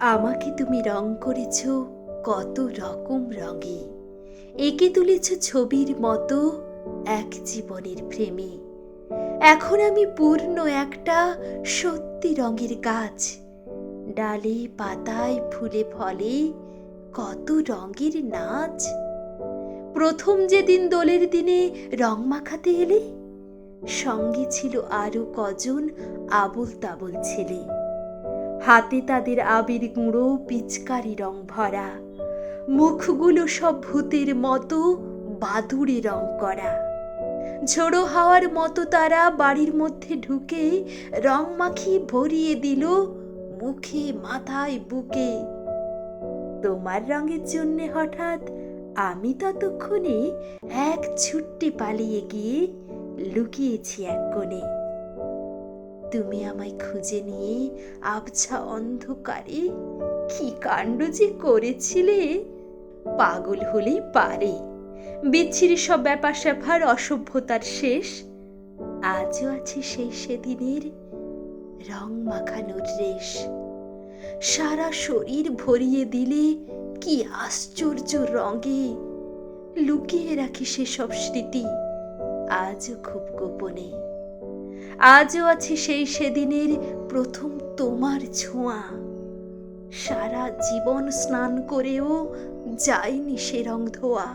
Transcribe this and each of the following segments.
আমাকে তুমি রং করেছ, কত রকম রঙে। এঁকে তুলেছ ছবির মতো এক জীবনের প্রেমে। এখন আমি পূর্ণ একটা সত্যি রঙের গাছ। ডালে, পাতায়, ফুলে, ফলে কত রঙের নাচ। প্রথম যেদিন দোলের দিনে রং মাখাতে এলে, সঙ্গে ছিল আরও কজন আবল তাবল ছেলে। হাতে তাদের আবির গুঁড়ো, পিচকারি রং ভরা। মুখগুলো সব ভূতের মতো, বাদুড়ে রং করা। ঝোড়ো হাওয়ার মতো তারা বাড়ির মধ্যে ঢুকে রং মাখিয়ে ভরিয়ে দিল মুখে মাথায় বুকে। তোমার রঙের জন্যে হঠাৎ আমি ততক্ষণে এক ছুট্টে পালিয়ে গিয়ে লুকিয়েছি এক কোণে। তুমি আমায় খুঁজে নিয়ে আবছা অন্ধকারে কি কাণ্ড যে করেছিলে? পাগল হলেই পারে। বিচ্ছিরি সব ব্যাপার স্যাপার, অসভ্যতার শেষ। আজও আছে সেই সেদিনের রং মাখানোর রেশ। সারা শরীর ভরিয়ে দিলে কি আশ্চর্য রঙে। লুকিয়ে রাখি সেসব স্মৃতি আজও খুব গোপনে। আজও আছে সেই সেদিনের প্রথম তোমার ছোঁয়া। সারা জীবন স্নান করেও যায়নি সে রং ধোয়া।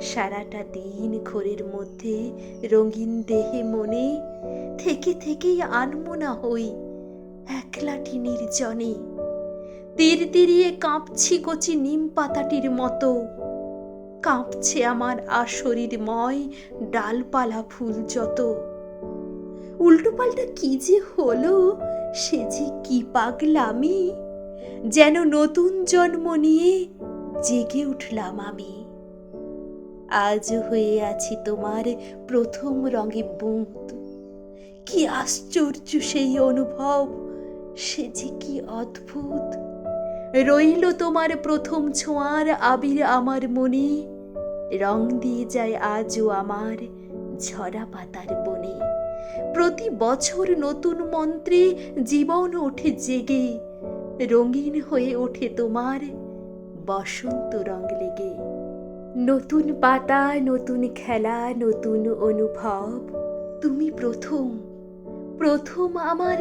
সারাটা দিন ঘোরের মধ্যে রঙিন দেহে মনে থেকে থেকেই আনমনা হই একলাটি নির্জনে। তীর তিরিয়ে কাঁপছি কচি নিম পাতাটির মতো। কাঁপছে আমার আশরীরময় ডালপালা ফুল যত। উল্টোপাল্টা কি যে হলো, সে যে কি পাগলামি, যেন নতুন জন্ম নিয়ে জেগে উঠলাম আমি। আজ হয়ে আছি তোমার প্রথম রঙে বুঁদ কি আশ্চর্য সেই অনুভব, সে যে কি অদ্ভুত। রইল তোমার প্রথম ছোঁয়ার আবির আমার মনে, রং দিয়ে যায় আজও আমার ঝরা পাতার বনে। প্রতি বছর নতুন মন্ত্রে জীবন ওঠে জেগে, রঙিন হয়ে ওঠে তোমার বসন্ত রং লেগে। নতুন পাতা, নতুন খেলা, নতুন অনুভব, তুমি প্রথম প্রথম আমার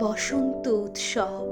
বসন্ত উৎসব।